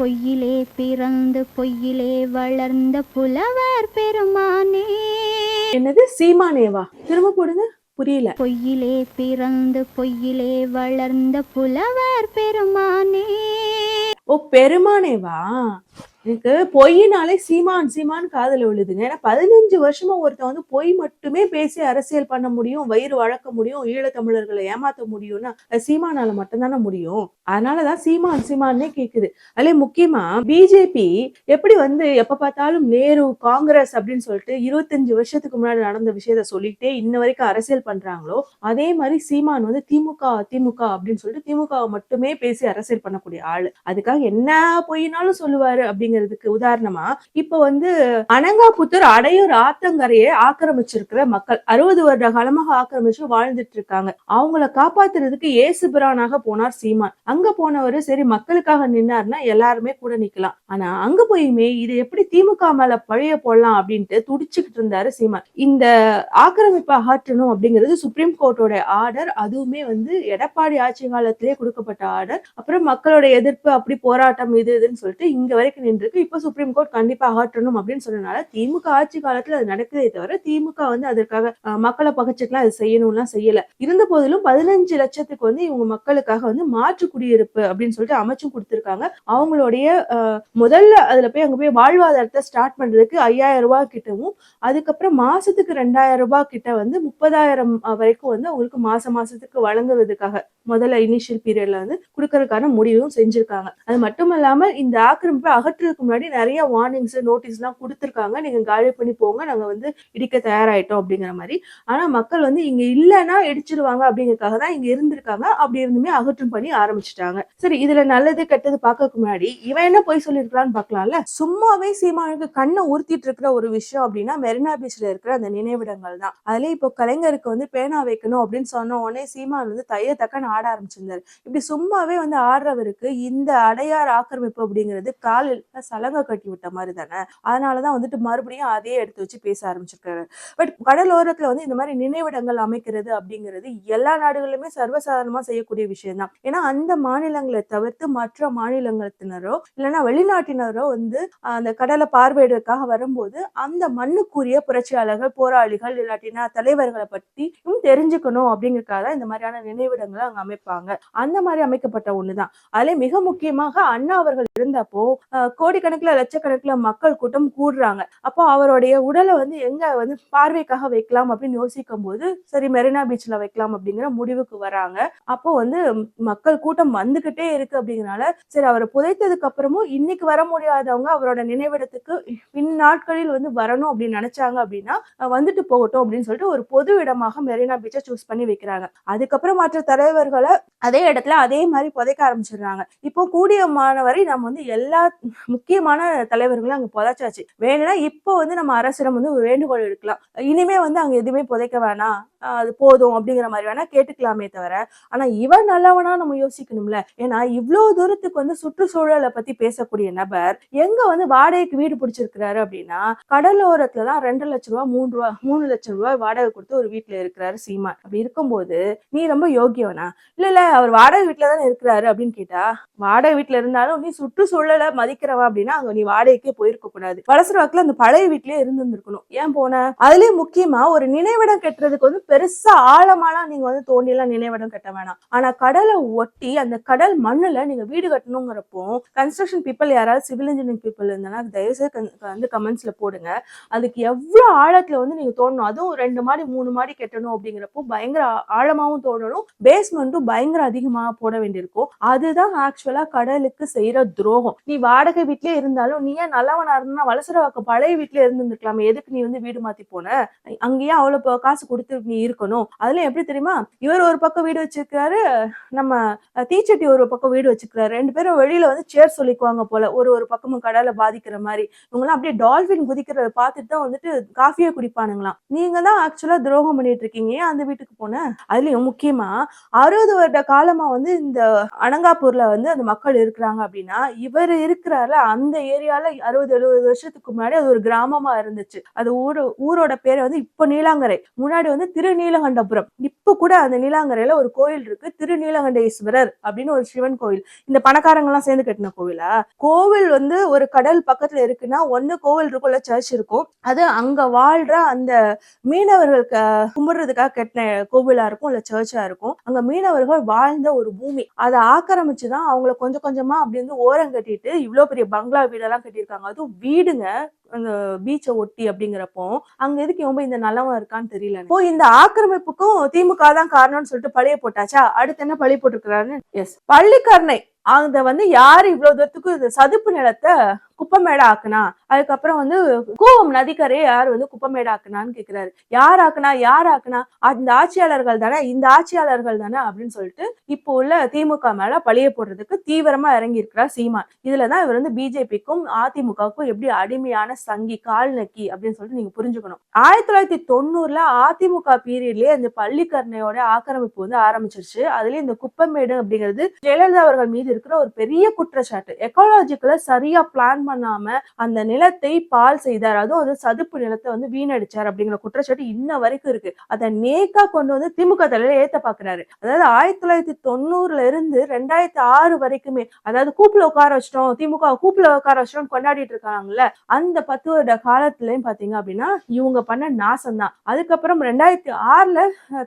பொய்யிலே பிறந்து பொய்யிலே வளர்ந்த புலவர் பெருமானே. என்னது? சீமானேவா? திரும்ப போடுங்க. புரியல. பொய்யிலே பிறந்து பொய்யிலே வளர்ந்த புலவர் பெருமானே. ஓ பெருமானேவா? எனக்கு பொய்னாலே சீமான் சீமான் காதல விழுதுங்க. ஏன்னா பதினஞ்சு வருஷமா ஒருத்தன் வந்து பொய் மட்டுமே பேசி அரசியல் பண்ண முடியும் வயிறு வளர்க்க முடியும் ஈழத்தமிழர்களை ஏமாத்த முடியும்னா சீமானால மட்டும்தானே முடியும். அதனாலதான் சீமான் சீமானே கேக்குது. அதுல முக்கியமா பிஜேபி எப்படி வந்து எப்ப பார்த்தாலும் நேரு காங்கிரஸ் அப்படின்னு சொல்லிட்டு இருபத்தஞ்சு வருஷத்துக்கு முன்னாடி நடந்த விஷயத்த சொல்லிட்டே இன்ன வரைக்கும் அரசியல் பண்றாங்களோ அதே மாதிரி சீமான் வந்து திமுக திமுக அப்படின்னு சொல்லிட்டு திமுகவை மட்டுமே பேசி அரசியல் பண்ணக்கூடிய ஆளு. அதுக்காக என்ன பொய்னாலும் சொல்லுவாரு அப்படிங்கிறதுக்கு உதாரணமா இப்ப வந்து அனங்காபுத்தூர் அடையூர் ஆத்தங்கரையை ஆக்கிரமிச்சிருக்கிற மக்கள். அறுபது வருட காலமாக ஆக்கிரமிச்சு வாழ்ந்துட்டு இருக்காங்க. அவங்கள காப்பாத்துறதுக்கு ஏசு பிரானாக போனார் சீமான். அங்க போனவரு சரி மக்களுக்காக நின்னார்னா எல்லாருமே கூட நிக்கலாம். ஆனா அங்க போயுமே இது எப்படி திமுக மேல பழைய போடலாம் அப்படின்ட்டு துடிச்சுக்கிட்டு இருந்தாரு சீமான். இந்த ஆக்கிரமிப்பை அகற்றணும் அப்படிங்கிறது சுப்ரீம் கோர்ட்டோட ஆர்டர் அதுவுமே வந்து எடப்பாடி ஆட்சி காலத்திலேயே கொடுக்கப்பட்ட ஆர்டர் அப்புறம் மக்களோட எதிர்ப்பு அப்படி போராட்டம் இது இதுன்னு சொல்லிட்டு இங்க வரைக்கும் நின்று நின்றுருக்கு இப்போ சுப்ரீம் கோர்ட் கண்டிப்பா அகற்றணும் அப்படின்னு சொன்னனால திமுக ஆட்சி காலத்துல அது நடக்குதே தவிர திமுக வந்து அதற்காக மக்களை பகச்சுக்கெல்லாம் அது செய்யணும்லாம் செய்யல. இருந்த போதிலும் பதினஞ்சு லட்சத்துக்கு வந்து இவங்க மக்களுக்காக வந்து மாற்று குடியிருப்பு அப்படின்னு சொல்லிட்டு அமைச்சும் கொடுத்திருக்காங்க. அவங்களுடைய முதல்ல அதுல போய் அங்க போய் வாழ்வாதாரத்தை ஸ்டார்ட் பண்றதுக்கு ஐயாயிரம் ரூபாய் கிட்டவும் அதுக்கப்புறம் மாசத்துக்கு ரெண்டாயிரம் ரூபாய் கிட்ட வந்து முப்பதாயிரம் வரைக்கும் வந்து அவங்களுக்கு மாசம் மாசத்துக்கு வழங்குவதற்காக முதல்ல இனிஷியல் பீரியட்ல வந்து கொடுக்கறதுக்கான முடிவும் செஞ்சிருக்காங்க. அது மட்டும் இல்லாம இந்த ஆக்கிரமிப்பை அகற்றுறதுக்கு முன்னாடி நிறைய வார்னிங்ஸ் நோட்டீஸ் எல்லாம் கொடுத்துருக்காங்க. நீங்க காலி பண்ணி போங்க. நாங்க வந்து இடிக்க தயாராயிட்டோம் அப்படிங்கிற மாதிரி. ஆனா மக்கள் வந்து இங்க இல்லைன்னா இடிச்சிருவாங்க அப்படிங்கறதுக்காக தான் இங்க இருந்திருக்காங்க. அப்படி இருந்துமே அகற்றும் பண்ணி ஆரம்பிச்சிட்டாங்க. சரி இதுல நல்லது கெட்டது பாக்கறதுக்கு முன்னாடி இவன் என்ன போய் சொல்லியிருக்கலான்னு பார்க்கலாம்ல? சும்மாவே சீமானுக்கு கண்ணை உறுத்திட்டு இருக்கிற ஒரு விஷயம் அப்படின்னா மெரினா பீச்ல இருக்கிற அந்த நினைவிடங்கள் தான் அதுல இப்போ கலைஞருக்கு வந்து பேனா வைக்கணும் அப்படின்னு சொன்ன உடனே சீமான் வந்து தைய தக்கன்னு ஆட ஆரம்பிச்சிருந்தாரு. இப்படி சும்மாவே வந்து ஆடுறவருக்கு இந்த அடையார் ஆக்கிரமிப்பு அப்படிங்கிறது காலில் சலங்கை கட்டி விட்ட மாதிரி தானே? அதனாலதான் வந்துட்டு மறுபடியும் அதே எடுத்து வச்சு பேச ஆரம்பிச்சிருக்காரு. பட் கடலோரத்துல வந்து இந்த மாதிரி நினைவிடங்கள் அமைக்கிறது அப்படிங்கிறது எல்லா நாடுகளிலுமே சர்வசாதாரணமா செய்யக்கூடிய விஷயம் தான் ஏன்னா அந்த மாநிலங்களை தவிர்த்து மற்ற மாநிலங்களத்தினரோ இல்லைன்னா வெளிநாட்டினரோ வந்து அந்த கடலை பார்வையிடுறதுக்காக வரும்போது அந்த மண்ணுக்குரிய புரட்சியாளர்கள் போராளிகள் இல்லாட்டினா தலைவர்களை பற்றியும் தெரிஞ்சுக்கணும் அப்படிங்கிறக்காக இந்த மாதிரியான நினைவிடங்களை அங்க அமைப்பாங்க. அந்த மாதிரி அமைக்கப்பட்ட ஒண்ணுதான். அதுல மிக முக்கியமாக அண்ணா அவர்கள் இருந்தப்போ கோடிக்கணக்கில் லட்சக்கணக்கில் மக்கள் கூட்டம் கூடுறாங்க. அப்போ அவருடைய உடலை வந்து எங்க வந்து பார்வைக்காக வைக்கலாம் அப்படின்னு யோசிக்கும் போது சரி மெரினா பீச்ல வைக்கலாம் அப்படிங்கிற முடிவுக்கு வராங்க. அப்போ வந்து மக்கள் கூட்டம் வந்துகிட்டே இருக்கு அப்படிங்கிறனால சரி அவரை புதைத்ததுக்கு அப்புறமும் இன்னைக்கு வர முடியாதவங்க அவரோட நினைவிடத்துக்கு பின் நாட்களில் வந்து வரணும் அப்படின்னு நினைச்சாங்க அப்படின்னா வந்துட்டு போகட்டும் அப்படின்னு சொல்லிட்டு ஒரு பொது இடமாக மெரினா பீச்சை சூஸ் பண்ணி வைக்கிறாங்க. அதுக்கப்புறம் மற்ற தலைவர்கள் அதே இடத்துல அதே மாதிரி புதைக்க ஆரம்பிச்சிடுறாங்க. இப்போ கூடிய மாணவரை நம்ம வந்து எல்லா முக்கியமான தலைவர்களும் அங்க புதைச்சாச்சு. வேணும்னா இப்போ வந்து நம்ம அரசிடம் வந்து ஒரு வேண்டுகோள் எடுக்கலாம். இனிமே வந்து அங்க எதுவுமே புதைக்க வேணாம். அது போதும் அப்படிங்கிற மாதிரி வேணா கேட்டுக்கலாமே தவிர ஆனா இவன் நல்லவனா நம்ம யோசிக்கணும்ல. ஏன்னா இவ்வளவு தூரத்துக்கு வந்து சுற்றுச்சூழலை பத்தி பேசக்கூடிய நபர் எங்க வந்து வாடகைக்கு வீடு பிடிச்சிருக்கிறாரு அப்படின்னா கடலோரத்துல தான் ரெண்டு லட்ச ரூபா மூணு ரூபா மூணு லட்சம் ரூபாய் வாடகை கொடுத்து ஒரு வீட்டுல இருக்கிறாரு சீமான். அப்படி இருக்கும்போது நீ ரொம்ப யோகியவனா? இல்ல இல்ல அவர் வாடகை வீட்டுல தானே இருக்கிறாரு அப்படின்னு கேட்டா வாடகை வீட்டுல இருந்தாலும் நீ சுற்றுச்சூழலை மதிக்கிறவா அப்படின்னா அங்க நீ வாடகைக்கே போயிருக்க கூடாது. வளசர வாக்குல அந்த பழைய வீட்லயே இருந்திருக்கணும் ஏன் போன? அதுலயும் முக்கியமா ஒரு நினைவிடம் கட்டுறதுக்கு வந்து பெருசா ஆழமாலாம் நீங்க வந்து தோண்டியெல்லாம் நினைவிடம் கட்ட வேணாம். ஆனா கடலை ஒட்டி அந்த கடல் மண்ணுல நீங்க வீடு கட்டணுங்கிறப்போ கன்ஸ்ட்ரக்ஷன் பீப்புள் யாராவது சிவில் இன்ஜினியரிங் பீப்புள் இருந்தானா தயவுசெய்து வந்து கமெண்ட்ஸ்ல போடுங்க. அதுக்கு எவ்வளவு ஆழத்துல வந்து நீங்க தோணும் அதுவும் ரெண்டு மாடி மூணு மாடி கட்டணும் அப்படிங்கிறப்போ பயங்கர ஆழமாவும் தோணணும் பேஸ்மெண்ட்டும் பயங்கர அதிகமா போட வேண்டியிருக்கும். அதுதான் ஆக்சுவலா கடலுக்கு செய்யற துரோகம். நீ வாடகை வீட்லயே இருந்தாலும் நீ ஏன் நல்லவனா இருந்தா வளசரவாக்க பழைய வீட்லயே இருந்திருக்கலாமே எதுக்கு நீ வந்து வீடு மாத்தி போன? அங்கேயே அவ்வளவு காசு கொடுத்து நீ இருக்கணும். அதுல எப்படி தெரியுமா? இவர் ஒரு பக்கம் வீடு வச்சிருக்கிறாரு நம்ம தீச்சட்டி ஒரு பக்கம் வீடு வச்சிருக்கிறாரு. ரெண்டு பேரும் வெளியில வந்து சேர் சொல்லிக்குவாங்க போல. ஒரு ஒரு பக்கமும் கடலை பாதிக்கிற மாதிரி. இவங்கெல்லாம் அப்படியே டால்பின் குதிக்கிறத பார்த்துட்டு தான் வந்துட்டு காஃபியே குடிப்பானுங்களாம். நீங்க தான் ஆக்சுவலா துரோகம் பண்ணிட்டு இருக்கீங்க. ஏன் அந்த வீட்டுக்கு போன? அதுலயும் முக்கியமா அறுபது வருட காலமா வந்து இந்த அனங்காப்பூர்ல வந்து அந்த மக்கள் இருக்கிறாங்க அப்படின்னா இவர் இருக்கிறாரு அந்த ஏரியால அறுபது எழுபது வருஷத்துக்கு முன்னாடி அது ஒரு கிராமமா இருந்துச்சு. அது ஊரு ஊரோட பேரை வந்து இப்ப நீலாங்கரை. முன்னாடி வந்து திரு திருநீலகண்டபுரம். இப்ப கூட அந்த நீலாங்கரையில ஒரு கோயில் இருக்கு. திருநீலகண்டேஸ்வரர் அப்படின்னு ஒரு சிவன் கோயில். இந்த பணக்காரங்க எல்லாம் சேர்ந்து கட்டின கோவிலா? கோவில் வந்து ஒரு கடல் பக்கத்துல இருக்குன்னா ஒண்ணு கோவில் இருக்கும் இல்ல சர்ச் இருக்கும். அது அங்க வாழ்ற அந்த மீனவர்கள் கும்பிடுறதுக்காக கட்டின கோவிலா இருக்கும் இல்ல சர்ச்சா இருக்கும். அங்க மீனவர்கள் வாழ்ந்த ஒரு பூமி. அதை ஆக்கிரமிச்சுதான் அவங்கள கொஞ்சம் கொஞ்சமா அப்படி வந்து ஓரம் கட்டிட்டு இவ்வளவு பெரிய பங்களா வீடெல்லாம் கட்டியிருக்காங்க. அதுவும் வீடுங்க. அந்த பீச்சை ஒட்டி அப்படிங்கிறப்போ அங்க எதுக்கு போய் இந்த நல்லவன் இருக்கான்னு தெரியல இப்போ இந்த ஆக்கிரமிப்புக்கும் திமுக தான் காரணம்னு சொல்லிட்டு பழைய போட்டாச்சா? அடுத்து என்ன பழி போட்டிருக்கிறாரு எஸ் பள்ளிக்கரணை. அந்த வந்து யாரு இவ்வளவு தூரத்துக்கு இந்த சதுப்பு நிலத்தை குப்பமேடா ஆக்குனா அதுக்கப்புறம் வந்து கூவம் நதிக்கரையை யார் வந்து குப்பமேடா ஆக்குனான்னு கேக்குறாரு. யார் ஆக்குனா யார் ஆக்குனா அந்த ஆட்சியாளர்கள் தானே இந்த ஆட்சியாளர்கள் தானே அப்படின்னு சொல்லிட்டு இப்போ உள்ள திமுக மேல பழிய போடுறதுக்கு தீவிரமா இறங்கி இருக்கிறார் சீமான் இதுலதான் இவர் வந்து பிஜேபிக்கும் அதிமுகவுக்கும் எப்படி அடிமையான சங்கி கால் நக்கி அப்படின்னு சொல்லிட்டு நீங்க புரிஞ்சுக்கணும். ஆயிரத்தி தொள்ளாயிரத்தி தொண்ணூறுல அதிமுக பீரியட்லயே அந்த பள்ளிக்கரணையோட ஆக்கிரமிப்பு வந்து ஆரம்பிச்சிருச்சு. அதுலயும் இந்த குப்பமேடு அப்படிங்கிறது ஜெயலலிதா அவர்கள் மீது இருக்கிற ஒரு பெரிய குற்றச்சாட்டு. எக்காலஜிக்கல சரியா பிளான் பண்ணாம அந்த நிலத்தை பால் செய்தார். அதுவும் அது சதுப்பு நிலத்தை வந்து வீணடிச்சார் அப்படிங்கிற குற்றச்சாட்டு இன்ன வரைக்கும் இருக்கு. அதை நேக்கா கொண்டு வந்து திமுக தலையில ஏத்த பாக்குறாரு. அதாவது ஆயிரத்தி தொள்ளாயிரத்தி தொண்ணூறுல இருந்து ரெண்டாயிரத்தி ஆறு வரைக்குமே அதாவது கூப்பில் உட்கார வச்சிட்டோம் திமுக கூப்பில் உட்கார வச்சிட்டோம் கொண்டாடிட்டு இருக்காங்கல்ல அந்த பத்து வருட காலத்துலயும் பாத்தீங்க அப்படின்னா இவங்க பண்ண நாசம் தான் அதுக்கப்புறம் ரெண்டாயிரத்தி ஆறுல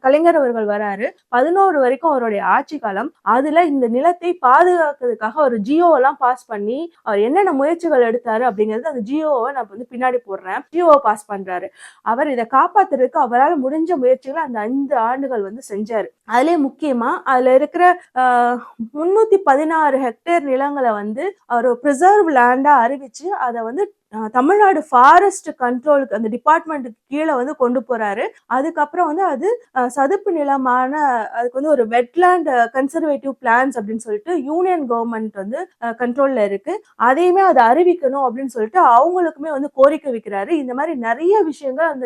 கலைஞர் அவர்கள் வராரு. பதினோரு வரைக்கும் அவருடைய ஆட்சி காலம். அதுல இந்த நிலத்தை பாதுகாக்கிறதுக்காக ஒரு ஜியோ எல்லாம் பாஸ் பண்ணி அவர் என்னென்ன முயற்சிகள் எடுத்தாரு அப்படிங்கிறது அந்த ஜியோவை நான் வந்து பின்னாடி போடுறேன். ஜியோவை பாஸ் பண்றாரு. அவர் இதை காப்பாத்துறதுக்கு அவரால் முடிஞ்ச முயற்சிகளை அந்த ஐந்து ஆண்டுகள் வந்து செஞ்சாரு. அதுலயே முக்கியமா அதுல இருக்கிற ஆஹ், முன்னூத்தி பதினாறு ஹெக்டேர் நிலங்களை வந்து அவர் ப்ரிசர்வ் லேண்டா அறிவிச்சு அதை வந்து தமிழ்நாடு ஃபாரஸ்ட் கண்ட்ரோலுக்கு அந்த டிபார்ட்மெண்ட்டுக்கு கீழே வந்து கொண்டு போறாரு. அதுக்கப்புறம் வந்து அது சதுப்பு நிலமான அதுக்கு வந்து ஒரு வெட்லேண்ட் கன்சர்வேட்டிவ் பிளான்ஸ் அப்படின்னு சொல்லிட்டு யூனியன் கவர்மெண்ட் வந்து கண்ட்ரோல்ல இருக்கு. அதையுமே அதை அறிவிக்கணும் அப்படின்னு சொல்லிட்டு அவங்களுக்குமே வந்து கோரிக்கை வைக்கிறாரு. இந்த மாதிரி நிறைய விஷயங்கள் அந்த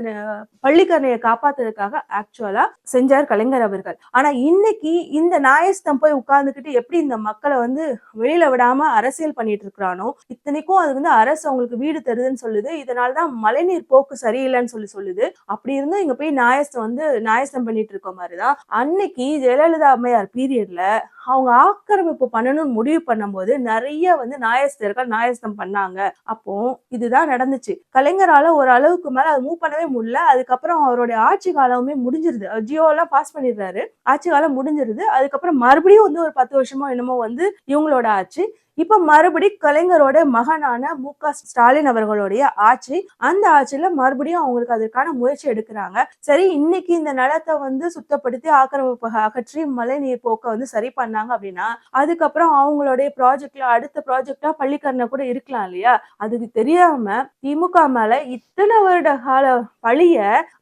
பள்ளிக்கரணையை காப்பாத்துறதுக்காக ஆக்சுவலா செஞ்சார் கலைஞர் அவர்கள். ஆனா இன்னைக்கு இந்த நாயஸ்தம் போய் உட்கார்ந்துக்கிட்டு எப்படி இந்த மக்களை வந்து வெளியில விடாம அரசியல் பண்ணிட்டு இருக்கிறானோ இத்தனைக்கும் அது வந்து அரசு அவங்களுக்கு வீடு தருதுன்னு சொல்லுது. இதனாலதான் மழைநீர் போக்கு சரியில்லைன்னு சொல்லி சொல்லுது. அப்படி இருந்தும் இங்க போய் நாயஸ்தம் வந்து நாயஸ்தம் பண்ணிட்டு இருக்க மாதிரிதான். அன்னைக்கு ஜெயலலிதா அம்மையார் பீரியட்ல அவங்க ஆக்கிரமிப்பு பண்ணணும்னு முடிவு பண்ணும்போது நிறைய வந்து நாயஸ்தர்கள் நாயஸ்தம் பண்ணாங்க. அப்போ இதுதான் நடந்துச்சு. கலைஞரால ஒரு அளவுக்கு மேல அதை மூவ் பண்ணவே முடியல. அதுக்கப்புறம் அவருடைய ஆட்சி காலமுமே முடிஞ்சிருது. ஜியோ எல்லாம் பாஸ் பண்ணிடுறாரு. ஆட்சி காலம் முடிஞ்சிருது. அதுக்கப்புறம் மறுபடியும் வந்து ஒரு பத்து வருஷமோ என்னமோ வந்து இவங்களோட ஆட்சி. இப்ப மறுபடி கலைஞரோட மகனான மு க ஸ்டாலின் அவர்களுடைய ஆட்சி அந்த ஆட்சியில மறுபடியும் அவங்களுக்கு அதற்கான முயற்சி எடுக்கிறாங்க. சரி இன்னைக்கு இந்த நிலத்தை வந்து சுத்தப்படுத்தி ஆக்கிரமிப்பு அகற்றி மழைநீர் போக்க வந்து சரி பண்ணாங்க அப்படின்னா அதுக்கப்புறம் அவங்களுடைய ப்ராஜெக்ட்ல அடுத்த ப்ராஜெக்டா பள்ளிக்கரணை கூட இருக்கலாம் இல்லையா? அதுக்கு தெரியாம திமுக மேல இத்தனை வருட கால பழிய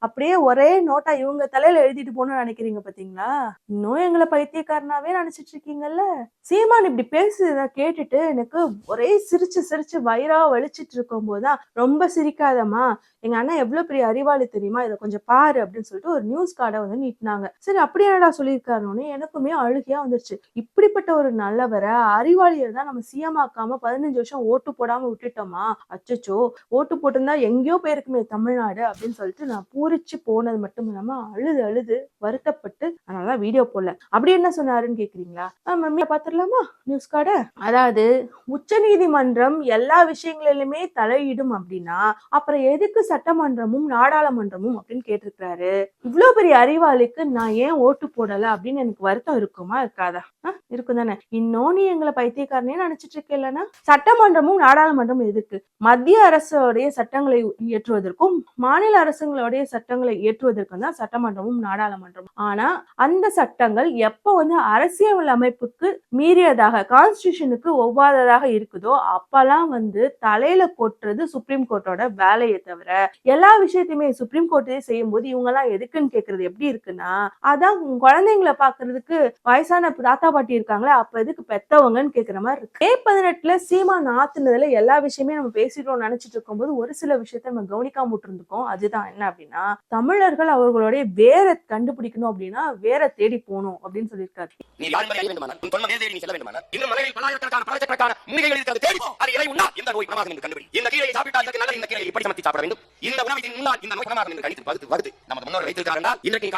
அப்படியே ஒரே நோட்டா இவங்க தலையில எழுதிட்டு போகணும்னு நினைக்கிறீங்க பாத்தீங்களா? இன்னும் எங்களை பைத்தியக்காரனாவே நினைச்சிட்டு இருக்கீங்கல்ல? சீமான் இப்படி பேசுறத கேட்டுட்டு எனக்கு ஒரே சிரிச்சு சிரிச்சு வயிறா வலிச்சிட்டு இருக்கும்போது போதுதான் ரொம்ப சிரிக்காதம்மா. எங்க அண்ணன் எவ்வளவு பெரிய அறிவாளி தெரியுமா? இதை கொஞ்சம் பாரு அப்படின்னு சொல்லிட்டு ஒரு நியூஸ் கார்டை வந்து நீட்டினாங்க. சரி அப்படி என்னடா சொல்லியிருக்காருன்னு எனக்குமே அழுகியா வந்துருச்சு. இப்படிப்பட்ட ஒரு நல்லவரை அறிவாளியை தான் நம்ம சிஎம் ஆக்காம பதினஞ்சு வருஷம் ஓட்டு போடாம விட்டுட்டோமா? அச்சச்சோ ஓட்டு போட்டிருந்தா எங்கேயோ போயிருக்குமே தமிழ்நாடு அப்படின்னு சொல்லிட்டு நான் பூரிச்சு போனது மட்டும் இல்லாம அழுது அழுது வருத்தப்பட்டு அதனாலதான் வீடியோ போடல. அப்படி என்ன சொன்னாருன்னு கேக்குறீங்களா? மம்மியை பாத்துடலாமா நியூஸ் கார்டை அதாவது உச்சநீதிமன்றம் எல்லா விஷயங்களிலுமே தலையிடும் அப்படின்னா அப்புறம் எதுக்கு சட்டமன்றமும் நாடாளுமன்றமும் அப்படின்னு கேட்டிருக்கிறாரு? இவ்வளவு பெரிய அறிவாளிக்கு நான் ஏன் ஓட்டு போடல அப்படின்னு எனக்கு வருத்தம் இருக்குமா இருக்காதா? ஆ, இருக்கும் தானே? இன்னும் நீ எங்களை பைத்தியக்காரனே நினைச்சிட்டு இருக்கேன் இல்லைன்னா சட்டமன்றமும் நாடாளுமன்றமும் எதுக்கு? மத்திய அரசுடைய சட்டங்களை இயற்றுவதற்கும் மாநில அரசுங்களுடைய சட்டங்களை இயற்றுவதற்கும் தான் சட்டமன்றமும் நாடாளுமன்றமும். ஆனா அந்த சட்டங்கள் எப்ப வந்து அரசியல் அமைப்புக்கு மீறியதாக கான்ஸ்டியூஷனுக்கு ஒவ்வாததாக இருக்குதோ அப்பெல்லாம் வந்து தலையில கொட்டுறது சுப்ரீம் கோர்ட்டோட வேலையை தவிர எல்லா விஷயத்தையுமே சுப்ரீம் கோர்ட்டே செய்யும் போது இவங்க எல்லாம் எதுக்குன்னு கேக்குறது எப்படி இருக்குன்னா அதான் குழந்தைங்களை பாக்குறதுக்கு வயசான தாத்தா பாட்டி இருக்காங்களே அப்ப எதுக்கு பெத்தவங்கன்னு கேக்குற மாதிரி இருக்கு. மே பதினெட்டுல சீமா நாத்துனதுல எல்லா விஷயமே நம்ம பேசிட்டோம் நினைச்சிட்டு இருக்கும்போது ஒரு சில விஷயத்த நம்ம கவனிக்காம விட்டுருந்துக்கோம் அதுதான் என்ன அப்படின்னா தமிழர்கள் அவர்களுடைய வேற கண்டுபிடிக்கணும் அப்படின்னா வேற தேடி போகணும் அப்படின்னு சொல்லியிருக்காரு. மூலிகைகள் இருக்கிறது தேடி அது இலை நோய் குணமாகும் என்று கண்டுபிடி இந்த கீரையை சாப்பிட்டால் இதற்கு இந்த கீரையை இப்படி சமைத்து சாப்பிட வேண்டும்? இந்த உணவை முன்னால் இந்த நோய் குணமாகும் என்று கணித்து வகுத்து வகுத்து. நமது முன்னோர் இன்றைக்கு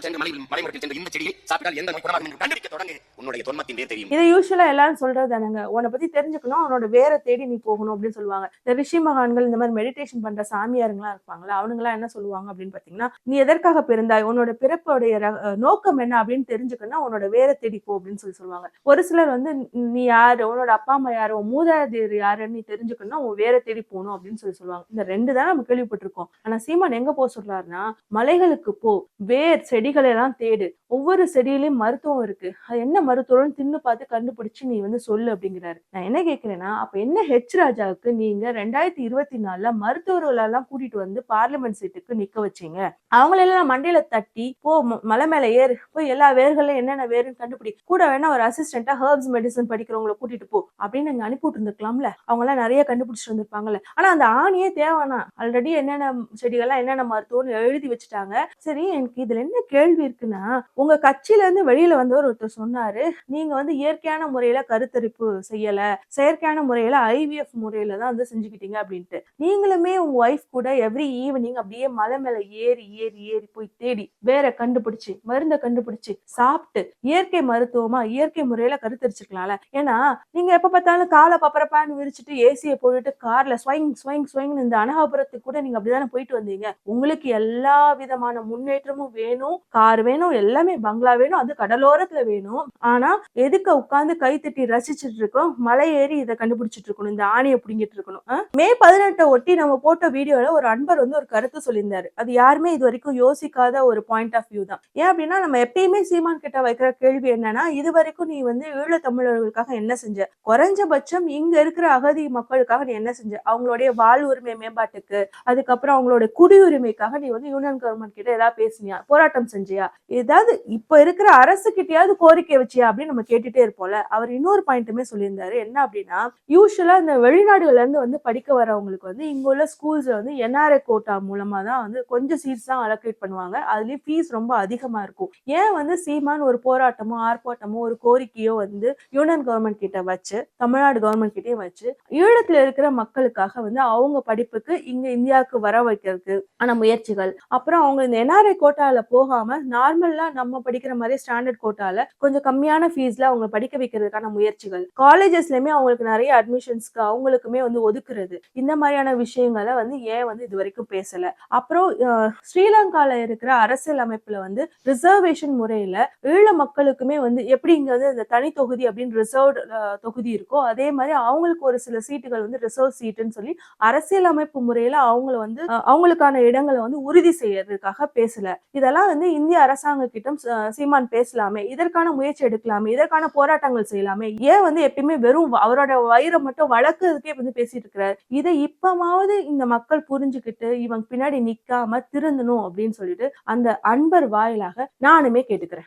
சென்று மலையில் சென்று இந்த செடியை சாப்பிட்டால் எந்த நோய் குணமாகும் என்று கண்டுபிடிக்க உன்னுடைய தொன்மத்தின் வேர் தெரியும். யூஸ்வலா எல்லாரும் சொல்றது தானங்க. உன்னை பத்தி தெரிஞ்சுக்கணும் அவனோட வேற தேடி நீ போகணும் அப்படின்னு சொல்லுவாங்க. இந்த ரிஷி மகான்கள் இந்த மாதிரி மெடிடேஷன் பண்ற சாமியாருங்களாம் இருப்பாங்களா? அவனுங்களாம் என்ன சொல்லுவாங்க அப்படின்னு பாத்தீங்கன்னா நீ எதற்காக பிறந்தாய்? உன்னோட பிறப்புடைய ர- நோக்கம் என்ன அப்படின்னு தெரிஞ்சுக்கணும் உன்னோட வேற தேடி போ அப்படின்னு சொல்லி சொல்லுவாங்க. ஒரு சிலர் வந்து நீ யாரு? அவனோட அப்பா அம்மா யாரு உன் மூதாதையர் யாருன்னு தெரிஞ்சுக்கணும்னா உன் வேற தேடி போகணும் அப்படின்னு சொல்லி சொல்லுவாங்க. இந்த ரெண்டு தான் நம்ம கேள்விப்பட்டிருக்கோம். ஆனா சீமான் எங்க போக சொல்றாருன்னா மலைகளுக்கு போ வேர் செடிகளை எல்லாம் தேடு. ஒவ்வொரு செடியிலயும் மருத்துவம் இருக்கு. அது என்ன மருத்துவம்னு தின்னு பார்த்து கண்டுபிடிச்சு நீ வந்து சொல்லு அப்படிங்கிறாரு. நான் என்ன கேட்கிறேன்னா அப்ப என்ன ஹெச் ராஜாவுக்கு நீங்க ரெண்டாயிரத்தி இருபத்தி நாலுல மருத்துவர்களெல்லாம் கூட்டிட்டு வந்து பார்லிமெண்ட் சீட்டுக்கு நிக்க வச்சீங்க. அவங்களெல்லாம் மண்டையில தட்டி போ ம- மலை மேல ஏறு. போய் எல்லா வேர்களும் என்னென்ன வேறுன்னு கண்டுபிடி. கூட வேணா ஒரு அசிஸ்டண்டா ஹெர்ப்ஸ் மெடிசன் படிக்கிறவங்கள கூட்டிட்டு போ அப்படின்னு நீங்க அனுப்பி விட்டுருந்துருக்கலாம்ல. அவங்க எல்லாம் நிறைய கண்டுபிடிச்சிட்டு வந்திருப்பாங்கல்ல ஆனா அந்த ஆணியே தேவைனா? ஆல்ரெடி என்னென்ன செடிகள்லாம் என்னென்ன மருத்துவம்னு எழுதி வச்சுட்டாங்க. சரி எனக்கு இதுல என்ன கேள்வி இருக்குன்னா உங்க கட்சியில இருந்து வெளியில வந்தவர் ஒருத்தர் சொன்னாரு நீங்க வந்து இயற்கையான முறையில கருத்தரிப்பு செய்யல. செயற்கையான முறையில ஐவிஎஃப் முறையில தான் வந்து செஞ்சுக்கிட்டீங்க அப்படின்ட்டு. நீங்களுமே உங்க ஒய்ஃப் கூட எவ்ரி ஈவினிங் அப்படியே மலை மேல ஏறி ஏறி ஏறி போய் தேடி வேற கண்டுபிடிச்சு மருந்தை கண்டுபிடிச்சு சாப்பிட்டு இயற்கை மருத்துவமா இயற்கை முறையில கருத்தரிச்சிருக்கலாம்ல. ஏன்னா நீங்க எப்போ பார்த்தாலும் காலை பப்பரப்பான்னு விரிச்சிட்டு ஏசியை போட்டுட்டு கார்ல ஸ்வைங் ஸ்வைங் ஸ்வைங்னு இந்த அனகாபுரத்துக்கு கூட நீங்கள் அப்படி தானே போயிட்டு வந்தீங்க. உங்களுக்கு எல்லா விதமான முன்னேற்றமும் வேணும் கார் வேணும் எல்லாமே பங்களா வேணும் அது கடலோரத்துல வேணும். ஆனா எதுக்க உட்காந்து கை தட்டி ரசிச்சிட்டு இருக்கோம்? மலை ஏறி இதை கண்டுபிடிச்சிட்டு இருக்கணும் இந்த ஆணையை பிடிங்கிட்டு இருக்கணும். மே பதினெட்டை ஒட்டி நம்ம போட்ட வீடியோவில் ஒரு அன்பர் வந்து ஒரு கருத்து சொல்லியிருந்தாரு. அது யாருமே இது வரைக்கும் யோசிக்காத ஒரு பாயிண்ட் ஆஃப் வியூ தான். ஏன் அப்படின்னா நம்ம எப்பயுமே சீமான் கிட்ட வைக்கிற கேள்வி என்னன்னா இது வரைக்கும் நீ வந்து ஈழத்தமிழர்களுக்காக என்ன செஞ்ச குறைஞ்சபட்சம் இங்க இருக்கிற அகதி மக்களுக்காக நீ என்ன செஞ்ச? அவங்களுடைய வாழ்வுரிமை மேம்பாட்டுக்கு அதுக்கப்புறம் அவங்களோட குடியுரிமைக்காக நீ வந்து யூனியன் கவர்மெண்ட் கிட்ட ஏதாவது பேசினியா? போராட்டம் செஞ்சியா? ஏதாவது இப்ப இருக்கிற அரசு கிட்டயாவது கோரிக்கை வச்சியா? அப்படின்னு நம்ம கேட்டுட்டே இருப்போம்ல. அவர் இன்னொரு பாயிண்ட்டுமே சொல்லியிருந்தாரு. என்ன அப்படின்னா யூஸ்வலா இந்த வெளிநாடுகள்ல இருந்து வந்து படிக்க வரவங்களுக்கு வந்து இங்க உள்ள ஸ்கூல்ஸ்ல வந்து என்ஆர்ஐ கோட்டா மூலமா தான் வந்து கொஞ்சம் சீட்ஸ் தான் அலோகேட் பண்ணுவாங்க. அதுலயும் ஃபீஸ் ரொம்ப அதிகமா இருக்கும். ஏன் வந்து சீமான் ஒரு போராட்டமோ ஆர்ப்பாட்டமோ ஒரு கோரிக்கையோ வந்து யூனியன் கவர்மெண்ட் கிட்ட வச்சு தமிழ்நாடு கவர்மெண்ட் கிட்டேயும் வச்சு ஈழத்துல இருக்கிற மக்களுக்காக வந்து அவங்க படிப்புக்கு இங்க இந்தியாவுக்கு வர வைக்கிறதுக்கு ஆன முயற்சிகள். அப்புறம் அவங்க இந்த என்ஆர்ஐ கோட்டால போகாம நார்மலா நம்ம படிக்கிற மாதிரி ஸ்டாண்டர்ட் கோட்டால கொஞ்சம் கம்மியான ஃபீஸ்ல அவங்க படிக்க வைக்கிறதுக்கான முயற்சிகள். காலேஜஸ்லயுமே அவங்களுக்கு நிறைய அட்மிஷன்ஸ்க்கு அவங்களுக்குமே வந்து ஒதுக்குறது. இந்த மாதிரியான விஷயங்களை வந்து ஏன் வந்து இது வரைக்கும் பேசல? அப்புறம் ஸ்ரீலங்கால இருக்கிற அரசியல் அமைப்புல வந்து ரிசர்வேஷன் முறையில ஈழ மக்களுக்குமே வந்து எப்படி இங்க வந்து இந்த தனி தொகுதி அப்படின்னு ரிசர்வ் தொகுதி இருக்கோ அதே மாதிரி அவங்களுக்கு ஒரு சில சீட்டுகள் வந்து ரிசர்வ் சீட்டுன்னு சொல்லி அரசியலமைப்பு முறையில அவங்கள வந்து அவங்களுக்கான இடங்களை வந்து உறுதி செய்யறதுக்காக பேசல. இதெல்லாம் வந்து இந்திய அரசாங்க கிட்ட சீமான் பேசலாமே இதற்கான முயற்சி எடுக்கலாமே இதற்கான போராட்டங்கள் செய்யலாமே ஏன் வந்து எப்பயுமே வெறும் அவரோட வயிறை மட்டும் வளர்க்கறதுக்கே வந்து பேசிட்டு இருக்கிறார்? இதை இப்பமாவது இந்த மக்கள் புரிஞ்சுக்கிட்டு இவங்க பின்னாடி நிக்காம திருந்தணும் அப்படின்னு சொல்லிட்டு அந்த அன்பர் வாயிலாக நானுமே கேட்டுக்கிறேன்.